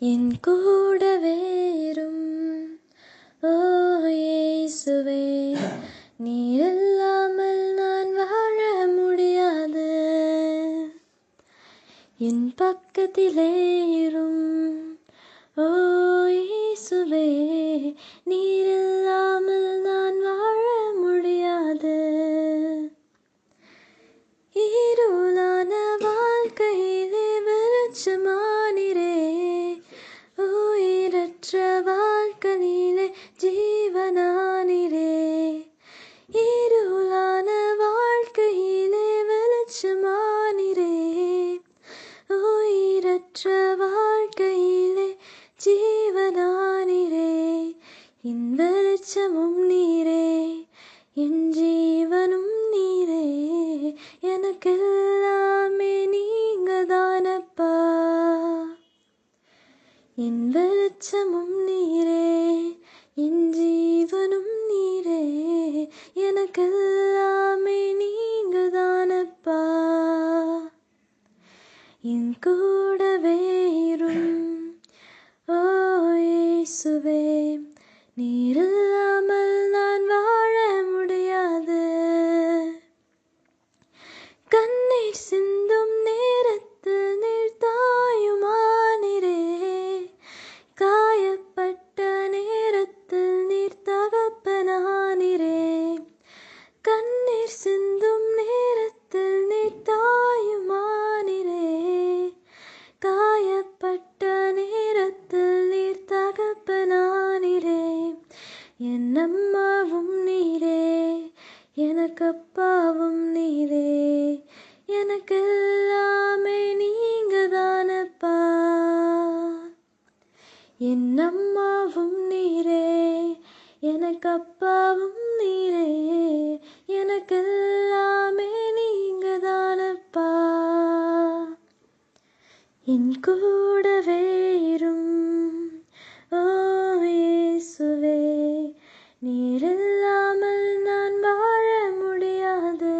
என் கூட வேறும். ஓ இயேசுவே நீர் இல்லாமல் நான் வாழ முடியாது. என் பக்கத்திலேரும் ஓ இயேசுவே நீர் இல்லாமல் நான் வாழ முடியாது. இருளான வாழ்க்கையிலே வெளிச்சமா உயிரற்ற வாழ்க்கையிலே ஜீவனானிரே என் வெளிச்சமும் நீரே என் ஜீவனும் நீரே எனக்கெல்லாமே நீங்க தானப்பா என் வெளிச்சமும் நீரே என் ஜீவனும் நீரே எனக்கெல்லாமே நீங்க தானப்பா என் கூடவே இரும் ஓ இயேசுவே நீர் அப்பாவும் நீரே எனக்கெல்லாமே நீங்க தானப்பா என் கூடவே இரும் ஓ இயேசுவே. நீர் நான் வாழ முடியாது.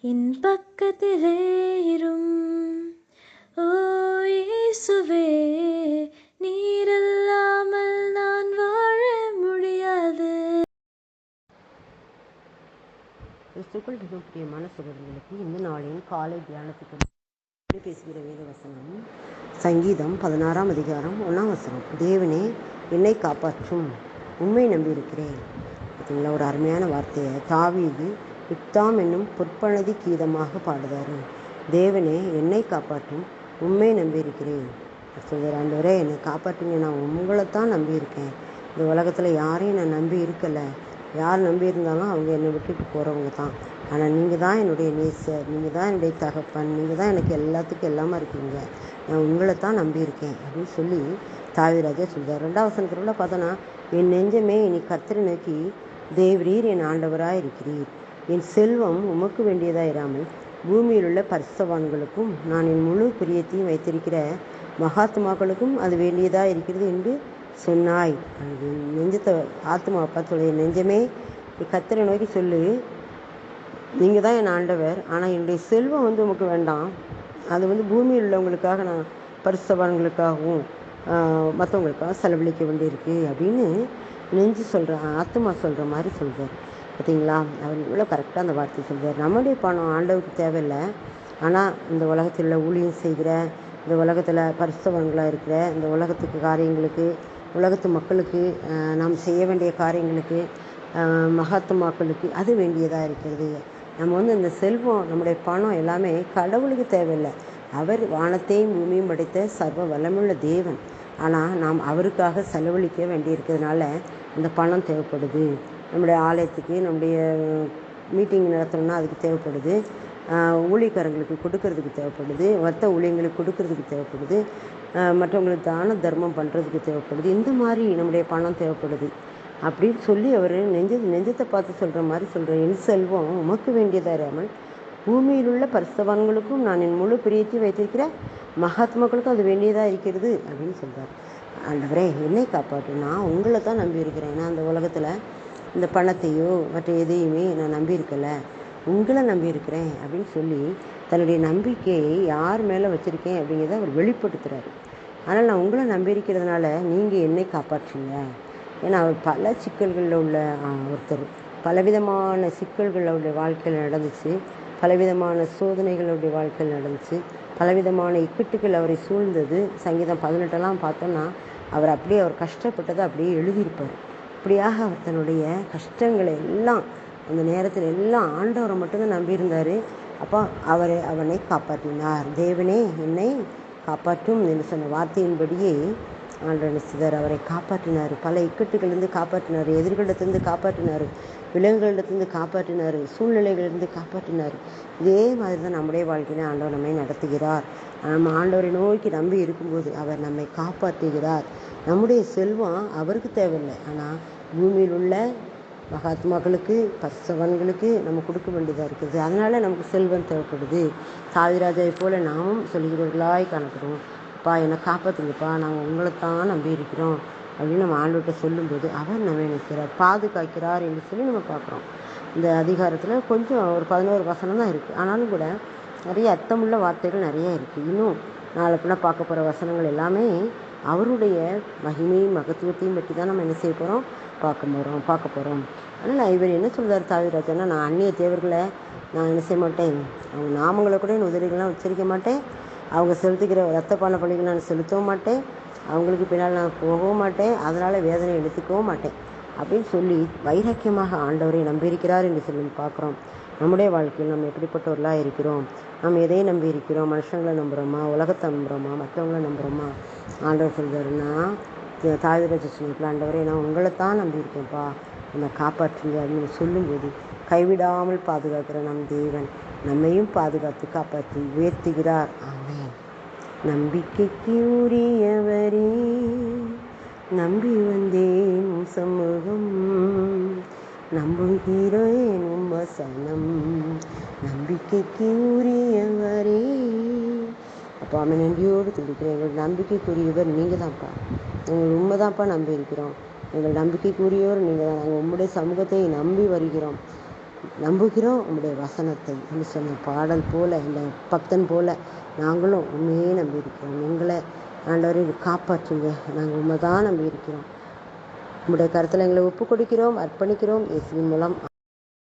என் பக்கத்திலே கிறிஸ்துக்குள் மிக பிரியமான சகோதரர்களுக்கு இந்த நாளின் காலை தியானத்துக்கு பேசுகிற வேத வசனம் சங்கீதம் பதினாறாம் அதிகாரம் ஒன்றாம் வசனம். தேவனே என்னை காப்பாற்றும். உண்மை நம்பியிருக்கிறேன். பார்த்தீங்களா ஒரு அருமையான வார்த்தையை தாவீது யுக்தாம் என்னும் பொற்பனதி கீதமாக பாடுதாரு. தேவனே என்னை காப்பாற்றும். உண்மை நம்பியிருக்கிறேன். சொல்கிறார் ஆண்டவரே என்னை காப்பாற்றுங்க. நான் உங்களை தான் நம்பியிருக்கேன். இந்த உலகத்தில் யாரையும் நான் நம்பி இருக்கலை. யார் நம்பியிருந்தாலும் அவங்க என்னை விட்டுட்டு போகிறவங்க தான். ஆனால் நீங்கள் தான் என்னுடைய நேசர் நீங்கள் தான் என்னுடைய தகப்பன் நீங்கள் தான் எனக்கு எல்லாத்துக்கும் எல்லாமே இருக்கீங்க. நான் உங்களை தான் நம்பியிருக்கேன் அப்படின்னு சொல்லி தாவிராஜா சொல்கிறார் ரெண்டாவது வசனத்துல பார்த்தோன்னா என் நெஞ்சமே இனி கர்த்தரை நோக்கி தேவரீர் என் ஆண்டவராக இருக்கிறீர். என் செல்வம் உமக்கு வேண்டியதாக இராமல் பூமியில் உள்ள பரிசவான்களுக்கும் நான் என் முழு பிரியத்தையும் வைத்திருக்கிற மகாத்மாக்களுக்கும் அது வேண்டியதாக இருக்கிறது என்று சொன்னாய். அது நெஞ்சத்தை ஆத்மா பார்த்து நெஞ்சமே நீ கத்திர நோக்கி சொல்லு. நீங்கள் தான் என் ஆண்டவர். ஆனால் என்னுடைய செல்வம் வந்து உமக்கு வேண்டாம். அது வந்து பூமியில் உள்ளவங்களுக்காக நான் பரிசவான்களுக்காகவும் மற்றவங்களுக்காக செலவழிக்க வேண்டியிருக்கு அப்படின்னு நெஞ்சு சொல்கிற ஆத்மா சொல்கிற மாதிரி சொல்கிறார் பார்த்தீங்களா அவர் இவ்வளோ கரெக்டாக அந்த வார்த்தை சொல்கிறார் நம்முடைய பணம் ஆண்டவருக்கு தேவையில்லை. ஆனால் இந்த உலகத்தில் உள்ள ஊழியம் செய்கிற இந்த உலகத்தில் பரிசுத்தவங்களாக இருக்கிற இந்த உலகத்துக்கு காரியங்களுக்கு உலகத்து மக்களுக்கு நாம் செய்ய வேண்டிய காரியங்களுக்கு மகாத்மாக்களுக்கு அது வேண்டியதாக இருக்கிறது. நம்ம வந்து இந்த செல்வம் நம்முடைய பணம் எல்லாமே கடவுளுக்கு தேவையில்லை. அவர் வானத்தையும் பூமியும் படைத்த சர்வ வளமுள்ள தேவன். ஆனால் நாம் அவருக்காக செலவழிக்க வேண்டியிருக்கிறதுனால இந்த பணம் தேவைப்படுது. நம்முடைய ஆலயத்துக்கு நம்முடைய மீட்டிங் நடத்தணும்னா அதுக்கு தேவைப்படுது. ஊழியக்காரங்களுக்கு கொடுக்கறதுக்கு தேவைப்படுது. மற்ற ஊழியங்களுக்கு கொடுக்கறதுக்கு தேவைப்படுது. மற்றவங்களுக்கு தான தர்மம் பண்ணுறதுக்கு தேவைப்படுது. இந்த மாதிரி நம்முடைய பணம் தேவைப்படுது. அப்படின்னு சொல்லி அவர் நெஞ்ச நெஞ்சத்தை பார்த்து சொல்கிற மாதிரி சொல்கிற என் செல்வம் உமக்கு வேண்டியதாக இராமல் பூமியில் உள்ள பரிசவான்களுக்கும் நான் என் முழு பிரியத்தையும் வைத்திருக்கிற மகாத்மாக்களுக்கும் அது வேண்டியதாக இருக்கிறது அப்படின்னு சொல்கிறார் ஆண்டவரே என்னை காப்பாற்று. நான் உங்களை தான் நம்பியிருக்கிறேன் நான் அந்த உலகத்தில் இந்த பணத்தையோ மற்ற எதையுமே நான் நம்பியிருக்கலை உங்களை நம்பியிருக்கிறேன் அப்படின்னு சொல்லி தன்னுடைய நம்பிக்கையை யார் மேலே வச்சுருக்கேன் அப்படிங்கிறத அவர் வெளிப்படுத்துகிறாரு ஆனால் நான் உங்களை நம்பியிருக்கிறதுனால நீங்கள் என்னை காப்பாற்றுங்க. ஏன்னா அவர் பல சிக்கல்களில் உள்ள ஒருத்தர். பலவிதமான சிக்கல்கள் அவருடைய வாழ்க்கையில் நடந்துச்சு. பலவிதமான சோதனைகள் அவருடைய வாழ்க்கையில் நடந்துச்சு. பலவிதமான இக்கட்டுகள் அவரை சூழ்ந்தது. சங்கீதம் பதினெட்டெல்லாம் பார்த்தோன்னா அவர் அப்படியே அவர் கஷ்டப்பட்டதை அப்படியே எழுதியிருப்பார். இப்படியாக அவர் தன்னுடைய கஷ்டங்களை எல்லாம் அந்த நேரத்தில் எல்லாம் ஆண்டவரை மட்டும்தான் நம்பியிருந்தார். அப்போ அவரை அவனை காப்பாற்றினார். தேவனே என்னை காப்பாற்றும் என்று சொன்ன வார்த்தையின்படியே ஆண்டவர் சிதர் அவரை காப்பாற்றினார். பல இக்கட்டுகளிலிருந்து காப்பாற்றினார். எதிர்களிடத்திலிருந்து காப்பாற்றினார். விலங்குகளிடத்திலிருந்து காப்பாற்றினார். சூழ்நிலைகளிலிருந்து காப்பாற்றினார். இதே மாதிரி தான் நம்முடைய வாழ்க்கையில ஆண்டவர் நம்மை நடத்துகிறார். நம்ம ஆண்டவரை நோக்கி நம்பி இருக்கும்போது அவர் நம்மை காப்பாற்றுகிறார். நம்முடைய செல்வம் அவருக்கு தேவையில்லை. ஆனால் பூமியில் உள்ள மகாத்மாக்களுக்கு பசவன்களுக்கு நம்ம கொடுக்க வேண்டியதாக இருக்குது. அதனால் நமக்கு செல்வம் தேவைப்படுது. சாதிராஜாவை போல நாமும் சொல்கிறவர்களாய் காணப்படுவோம் அப்பா என்னை காப்பாற்றுங்கப்பா நாங்கள் உங்களை தான் நம்பி இருக்கிறோம். அப்படின்னு நம்ம ஆண்டவர்கிட்ட சொல்லும்போது அவர் நம்ம நினைக்கிறார். பாதுகாக்கிறார் என்று சொல்லி நம்ம பார்க்குறோம். இந்த அதிகாரத்தில் கொஞ்சம் ஒரு பதினோரு வசனம் தான் இருக்குது ஆனாலும் கூட நிறைய அர்த்தமுள்ள வார்த்தைகள் நிறைய இருக்குது இன்னும் நாளை பார்க்க போகிற வசனங்கள் எல்லாமே அவருடைய மகிமையும் மகத்துவத்தையும் பற்றி தான் நம்ம என்ன செய்ய போகிறோம் பார்க்க போகிறோம் பார்க்க போகிறோம் அதனால் இவர் என்ன சொல்கிறார் தாவிராஜன்னா நான் அந்நிய தேவர்களை நான் என்ன செய்ய மாட்டேன். அவங்க நாமங்களை கூட என் உதவிகள்லாம் உச்சரிக்க மாட்டேன். அவங்க செலுத்துகிற ரத்த பான பள்ளிகள் நான் செலுத்தவும் மாட்டேன். அவங்களுக்கு பின்னால் நான் போகவும் மாட்டேன். அதனால் வேதனை எடுத்துக்கவும் மாட்டேன். அப்படின்னு சொல்லி வைராக்கியமாக ஆண்டவரை நம்பியிருக்கிறார் என்று சொல்லி பார்க்குறோம். நம்முடைய வாழ்க்கையில் நம்ம எப்படிப்பட்டவர்களாக இருக்கிறோம்? நம்ம எதை நம்பி இருக்கிறோம்? மனுஷங்களை நம்புகிறோமா உலகத்தை நம்புகிறோமா மற்றவங்கள நம்புகிறோமா ஆண்டவர் சொல்கிறாருன்னா தாழ்வுராஜ சொன்ன ஆண்டவரே நான் உங்களை தான் நம்பியிருக்கேன்ப்பா. என்னை காப்பாற்றுங்க அப்படின்னு சொல்லும்போது கைவிடாமல் பாதுகாக்கிற நம் தேவன் நம்மையும் பாதுகாத்து காப்பாற்றி உயர்த்துகிறார். ஆமென். நம்பிக்கைக்கு உரியவரே நம்பி வந்தேன் சமூகம். நம்புகிறேன் உம் வசனம். நம்பிக்கைக்கு உரியவரே அப்பா அவன் நன்றியோடு துடிக்கிறேன் எங்கள் நம்பிக்கைக்குரியவர் நீங்கள் தான்ப்பா எங்கள் உண்மை தான்ப்பா நம்பி இருக்கிறோம் எங்கள் நம்பிக்கைக்குரியவர் நீங்கள் தான் நாங்கள் உம்முடைய சமூகத்தை நம்பி வருகிறோம். நம்புகிறோம் உங்களுடைய வசனத்தை. என்று சொன்ன பாடல் போல இந்த பக்தன் போல நாங்களும் உண்மையே நம்பியிருக்கிறோம். எங்களை ஆண்டவரை காப்பாற்றுங்க. நாங்கள் உண்மை தான் நம்பியிருக்கிறோம். உம்முடைய கருத்தில் எங்களை ஒப்புக் கொடுக்கிறோம் அர்ப்பணிக்கிறோம். இயேசுவின் மூலம்.